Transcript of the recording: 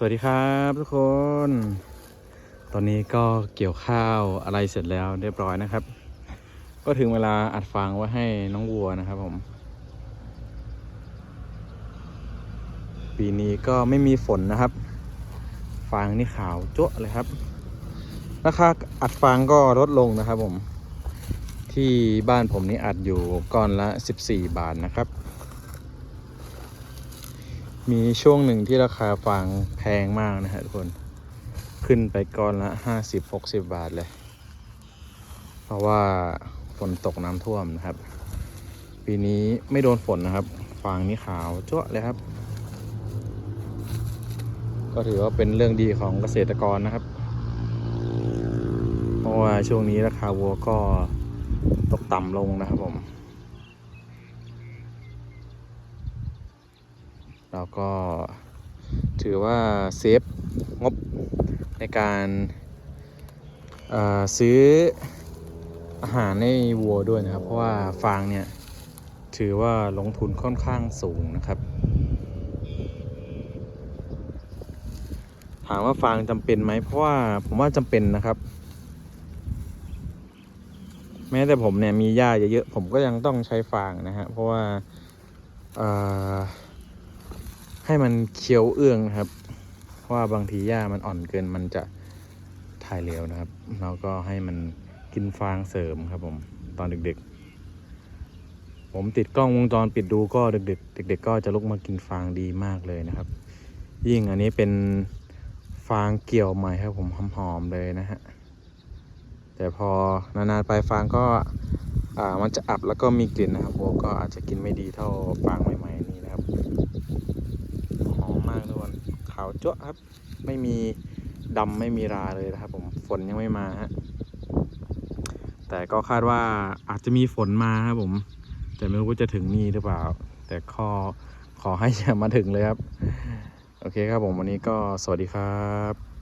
สวัสดีครับทุกคน ตอนนี้ก็เกี่ยวข้าวอะไรเสร็จแล้วเรียบร้อยนะครับ ก็ถึงเวลาอัดฟางไว้ให้น้องวัวนะครับผม ปีนี้ก็ไม่มีฝนนะครับ ฟางนี่ขาวจั๊วเลยครับ ราคาอัดฟางก็ลดลงนะครับผม ที่บ้านผมนี่อัดอยู่ก้อนละ 14 บาทนะครับ มีช่วงหนึ่งที่ราคาฟางแพงมากนะฮะทุกคน ขึ้นไปก้อนละห้าสิบหกสิบบาทเลย เพราะว่าฝนตกน้ำท่วมนะครับ ปีนี้ไม่โดนฝนนะครับ ฟางนี่ขาวจั๊วเลยครับ ก็ถือว่าเป็นเรื่องดีของเกษตรกรนะครับ เพราะว่าช่วงนี้ราคาวัวก็ตกต่ำลงนะครับผม เราก็ถือว่าเซฟงบในการซื้ออาหารให้วัวด้วยนะครับ เพราะว่าฟางเนี่ยถือว่าลงทุนค่อนข้างสูงนะครับ ถามว่าฟางจำเป็นไหมเพราะว่าผมว่าจำเป็นนะครับ แม้แต่ผมเนี่ยมีหญ้าเยอะๆผมก็ยังต้องใช้ฟางนะฮะเพราะว่า ให้มันเคี้ยวเอื้องนะครับเพราะว่าบางทีหญ้ามันอ่อนเกินมันจะถ่ายเหลวนะครับเราก็ให้มันกินฟางเสริมครับผมตอนเดึกๆ ผมติดกล้องวงจรปิดดูก็เดึกๆเด็ก ๆ ก็จะลุกมากินฟางดีมากเลยนะครับ ยิ่งอันนี้เป็นฟางเกี่ยวใหม่ครับผมหอมๆเลยนะฮะแต่พอนานๆไปฟางก็อ่ามันจะอับแล้วก็มีกลิ่นนะครับวัวก็อาจจะกินไม่ดีเท่าฟางใหม่ๆนี้นะครับ หอมมากทุกคนขาว จ้วะครับ ไม่มีดำไม่มีราเลยนะครับ ผมฝนยังไม่มาฮะแต่ก็คาดว่าอาจจะมีฝนมาครับผม แต่ไม่รู้ว่าจะถึงนี่หรือเปล่า แต่ขอขอให้อย่ามาถึงเลยครับ โอเคครับผมวันนี้ก็สวัสดีครับ